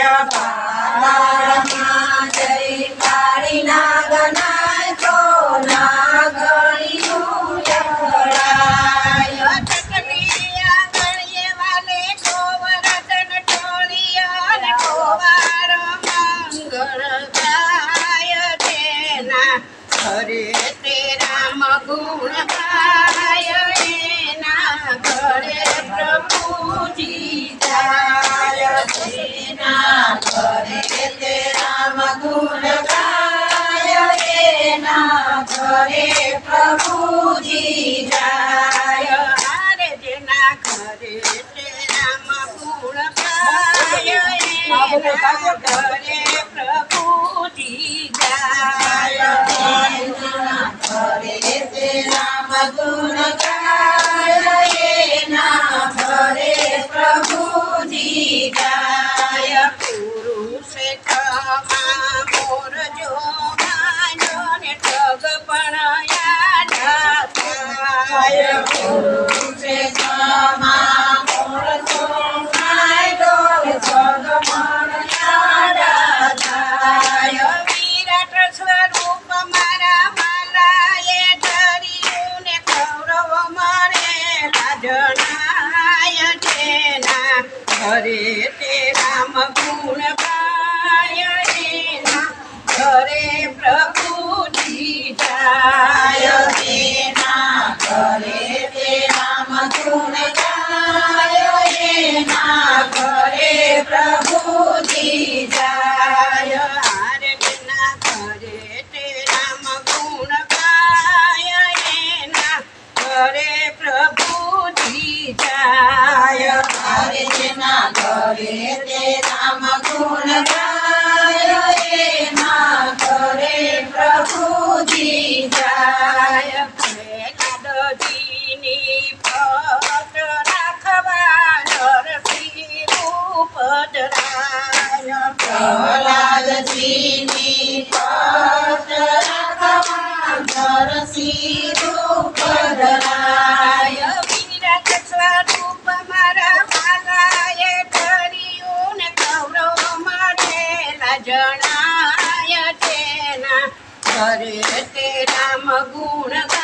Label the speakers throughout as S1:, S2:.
S1: பாலா
S2: પ્રહલાદજીની પત્રકમાં મારા વાલાએ ધર્યું કૌરવ મારેલા જણાય તેના કરે તે રામ ગુણ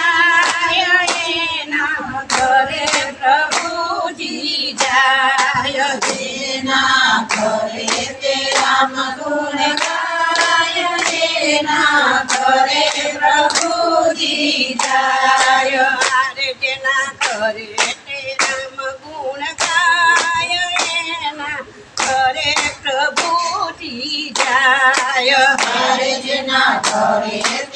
S1: કરે તે રામ ગુણ ગાય
S2: રે ના કરે પ્રભુજી જાય
S1: હરે જેના કરે તે રામ ગુણ ગાય
S2: રે ના કરે પ્રભુજી જાય હરે જેના કરે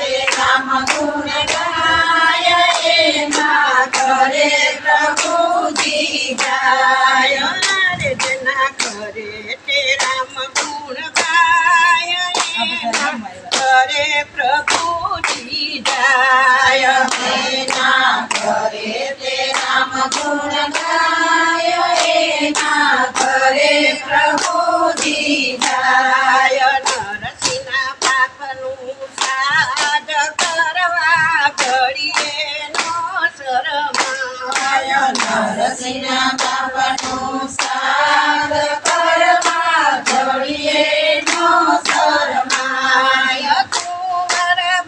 S1: કરે
S2: પ્રભુજી જાય.
S1: રચના કરે તે રામ ગુણ ગાય. કરે પ્રભુજી જાય.
S2: ના કરે તે રામ ગુણ ગાય.
S1: કરે પ્રભુ શરમાય
S2: બાપનું સાદ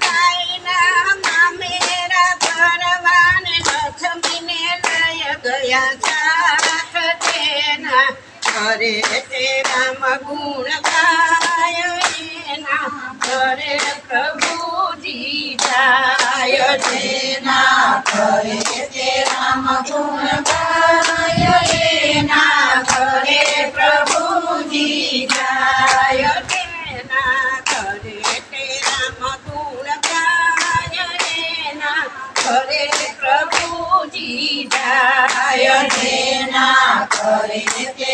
S1: ભાઈના મામેરા ઘરવાને લક્ષ્મીને લઈ ગયા સાથ ઘરે તે રામ ગુણ ગાય. એના ઘરે પ્રભુજી જાય છે
S2: તેના ઘરે તે રામ ગુણ ગાય એના ઘરે પ્રભુજી
S1: જાય તેના ઘરે તે રામ ગુણ ગાય એના ઘરે પ્રભુજી જાય છે
S2: તેના ઘરે તે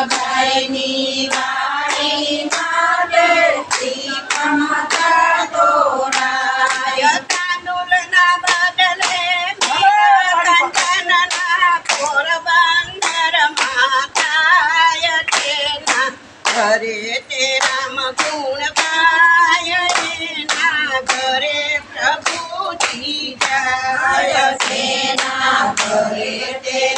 S1: બાલભાઈની
S2: વાણી માટે ટીકમતા તોડાય
S1: કાનુલના બદલે કંચનના પોરબંદરમાં થાય તેના ઘરે તે રામ ગુણ ગાય એના ઘરે પ્રભુજી જાય
S2: તેના ઘરે તે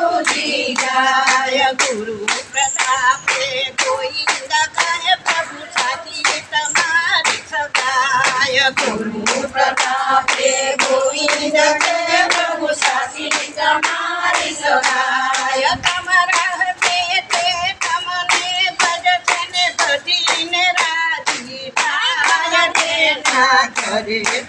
S2: પ્રભુજી જાય
S1: ગુરુ પ્રતાપે ગોવિંદ કહે પ્રભુ સાથી તમારી સદાય ગુરુ
S2: પ્રતાપે ગોવિંદ કે પ્રભુ સાથી તમારી
S1: સદાય તમારા હસ્તે તે તમને ભજશે ભજીને રાજી થાય તેના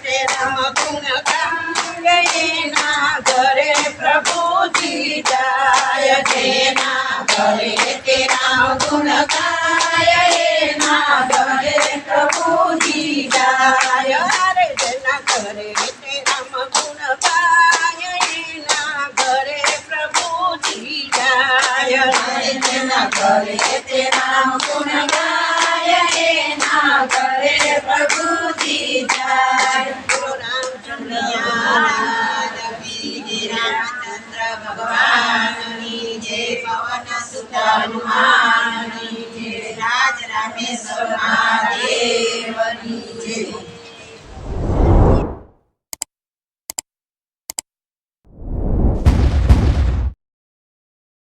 S2: તેના ઘરે તે રામ ગુણ ગાય એના ઘરે પ્રભુજી જાય
S1: રે જેના ઘરે તે રામ ગુણ ગાય એના ઘરે પ્રભુજી
S2: તેના ઘરે તે ગુણ ગાય એના para no mar.